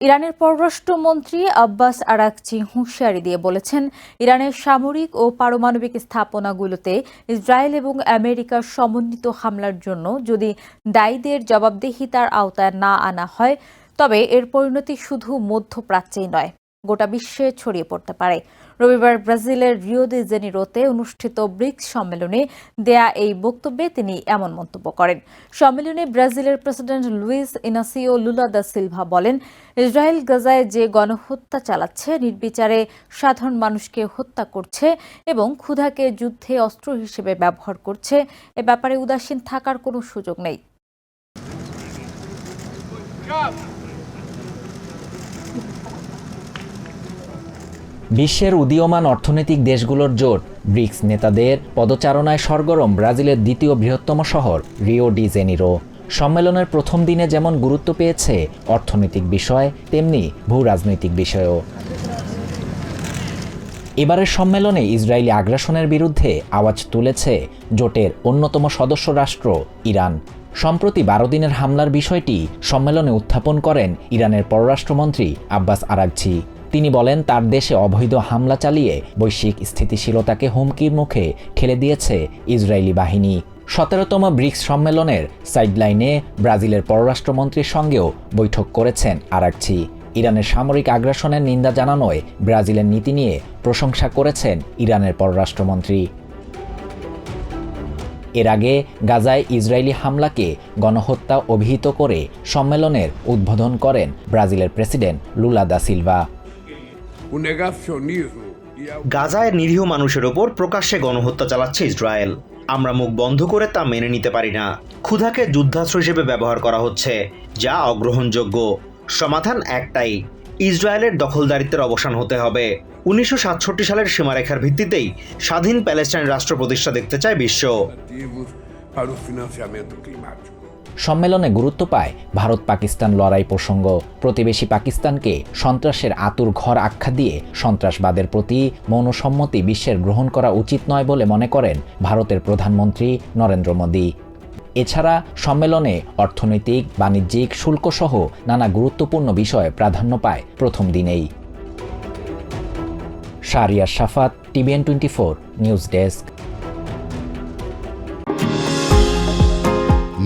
ইরানের পররাষ্ট্রমন্ত্রী Abbas Araghchi হুঁশিয়ারি দিয়ে বলেছেন, ইরানের সামরিক ও পারমাণবিক স্থাপনাগুলোতে ইসরায়েল এবং আমেরিকার সমন্বিত হামলার জন্য যদি দায়ীদের জবাবদিহিতার আওতায় না আনা হয়, তবে এর পরিণতি শুধু মধ্যপ্রাচ্যেই নয়। গোটা বিশ্বে ছড়িয়ে পড়তে পারে। রবিবার ব্রাজিলের রিও দে জেনিরোতে অনুষ্ঠিত ব্রিক্স সম্মেলনে দেয়া এই বক্তব্যে তিনি এমন মন্তব্য করেন। সম্মেলনে ব্রাজিলের president Luiz Inacio Lula da Silva বলেন, ইসরায়েল গাজায় যে গণহত্যা চালাচ্ছে, নির্বিচারে সাধারণ মানুষকে হত্যা করছে এবং ক্ষুধাকে যুদ্ধে অস্ত্র হিসেবে ব্যবহার করছে, এ ব্যাপারে উদাসীন থাকার কোনো সুযোগ নেই। বিশ্বের উদীয়মান অর্থনৈতিক দেশগুলোর জোট, ব্রিক্স নেতাদের পদচারণায় সরগরম ব্রাজিলের দ্বিতীয় বৃহত্তম শহর, রিও ডি জেনিরো। সম্মেলনের প্রথম দিনে যেমন গুরুত্ব পেয়েছে অর্থনৈতিক বিষয়, তেমনি ভূ রাজনৈতিক বিষয়ও। এবারের সম্মেলনে ইসরায়েলি আগ্রাসনের বিরুদ্ধে আওয়াজ তুলেছে জোটের অন্যতম সদস্য রাষ্ট্র ইরান। সম্প্রতি বারো দিনের হামলার বিষয়টি সম্মেলনে উত্থাপন করেন ইরানের পররাষ্ট্রমন্ত্রী আব্বাস আরাগছি তিনি বলেন, তার দেশে অবৈধ হামলা চালিয়ে বৈশ্বিক স্থিতিশীলতাকে হুমকির মুখে ঠেলে দিয়েছে ইসরায়েলি বাহিনী। সতেরোতম ব্রিক্স সম্মেলনের সাইডলাইনে ব্রাজিলের পররাষ্ট্রমন্ত্রীর সঙ্গেও বৈঠক করেছেন আরাকছি ইরানের সামরিক আগ্রাসনের নিন্দা জানানোয় ব্রাজিলের নীতি নিয়ে প্রশংসা করেছেন ইরানের পররাষ্ট্রমন্ত্রী। এর আগে গাজায় ইসরায়েলি হামলাকে গণহত্যা অভিহিত করে সম্মেলনের উদ্বোধন করেন ব্রাজিলের প্রেসিডেন্ট লুলা দা সিলভা। গাজায় নিরীহ মানুষের ওপর প্রকাশ্যে গণহত্যা চালাচ্ছে ইসরায়েল। আমরা মুখ বন্ধ করে তা মেনে নিতে পারি না। ক্ষুধাকে যুদ্ধাস্ত্র হিসেবে ব্যবহার করা হচ্ছে যা অগ্রহণযোগ্য। সমাধান একটাই ইসরায়েলের দখলদারিত্বের অবসান হতে হবে। উনিশশো সাতষট্টি সালের সীমারেখার ভিত্তিতেই স্বাধীন প্যালেস্টাইন রাষ্ট্র প্রতিষ্ঠা দেখতে চায় বিশ্ব। সম্মেলনে গুরুত্ব পায় ভারত পাকিস্তান লড়াই প্রসঙ্গ। প্রতিবেশী পাকিস্তানকে সন্ত্রাসের আতুর ঘর আখ্যা দিয়ে সন্ত্রাসবাদের প্রতি মৌনসম্মতি বিশ্বের গ্রহণ করা উচিত নয় বলে মনে করেন ভারতের প্রধানমন্ত্রী নরেন্দ্র মোদী। এছাড়া সম্মেলনে অর্থনৈতিক, বাণিজ্যিক, শুল্কসহ নানা গুরুত্বপূর্ণ বিষয় প্রাধান্য পায় প্রথম দিনেই। Shariar Safat TVN twenty four, news desk.